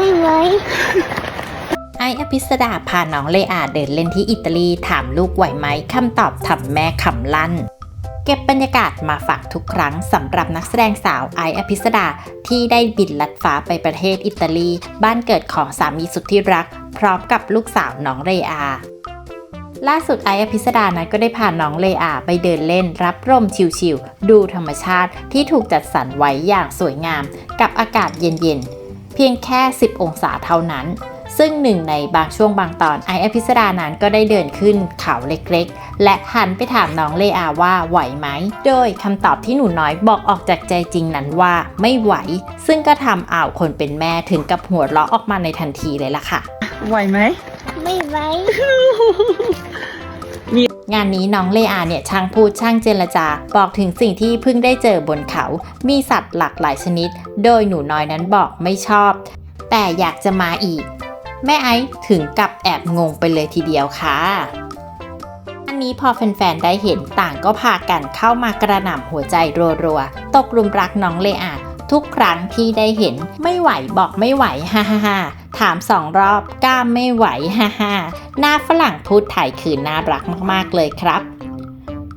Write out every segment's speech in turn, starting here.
ไม่ไหวไออภิสดาพาน้องเลอาเดินเล่นที่อิตาลีถามลูกไหวไหมคำตอบทำแม่ขำลั่น เก็บบรรยากาศมาฝากทุกครั้งสำหรับนักแสดงสาวไออภิสดาที่ได้บินลัดฟ้าไปประเทศอิตาลี บ้านเกิดของสามีสุดที่รัก พร้อมกับลูกสาวน้องเรอาล่าสุดไออภิสดานั้นก็ได้พาน้องเลอาไปเดินเล่นรับลมชิวๆดูธรรมชาติที่ถูกจัดสรรไว้อย่างสวยงาม กับอากาศเย็นๆ พียงแค่ 10 องศาเท่านั้น ซึ่งหนึ่งในบางช่วงบางตอนไออภิสดานั้นก็ได้เดินขึ้นเขาเล็กๆ และหันไปถามน้องเลอาว่าไหวไหม โดยคำตอบที่หนูน้อยบอกออกจากใจจริงนั้นว่าไม่ไหว ซึ่งก็ทำอ่าวคนเป็นแม่ถึงกับหัวเราะออกมาในทันทีเลยล่ะค่ะ ไหวไหม ไม่ไหว งานนี้น้องเลอาเนี่ยช่างพูดช่างเจรจา บอกถึงสิ่งที่เพิ่งได้เจอบนเขา มีสัตว์หลากหลายชนิด โดยหนูน้อยนั้นบอกไม่ชอบ แต่อยากจะมาอีก แม่ไอซ์ถึงกับแอบงงไปเลยทีเดียวค่ะอันนี้พอแฟนๆได้เห็นต่างก็พากันเข้ามากระหน่ำหัวใจรัวๆ ตกหลุมรักน้องเลอา ทุกครั้งที่ได้เห็น ไม่ไหวบอกไม่ไหวฮ่าฮ่าฮ่าถามสองรอบกล้ามไม่ไหวฮ่าฮ่าหน้าฝรั่งพูดไทยคือน่ารักมากๆเลยครับ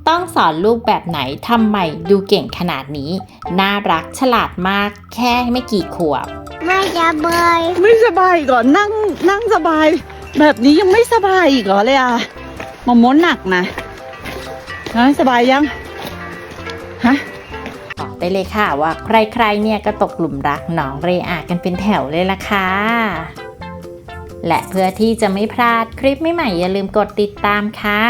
ต้องสอนลูกแบบไหนทำไมดูเก่งขนาดนี้ น่ารักฉลาดมาก แค่ไม่กี่ขวบ ไม่จะเบยไม่สบายอีก่อนนั่งนั่งสบาย แบบนี้ยังไม่สบายอีกเหรอเลยอะมามดหนักนะฮะสบายยังฮะบอก ได้เลยค่ะว่าใครๆเนี่ยก็ตกหลุมรักน้องเรอากันเป็นแถวเลยล่ะค่ะและเพื่อที่จะไม่พลาดคลิปใหม่ๆอย่าลืมกดติดตามค่ะ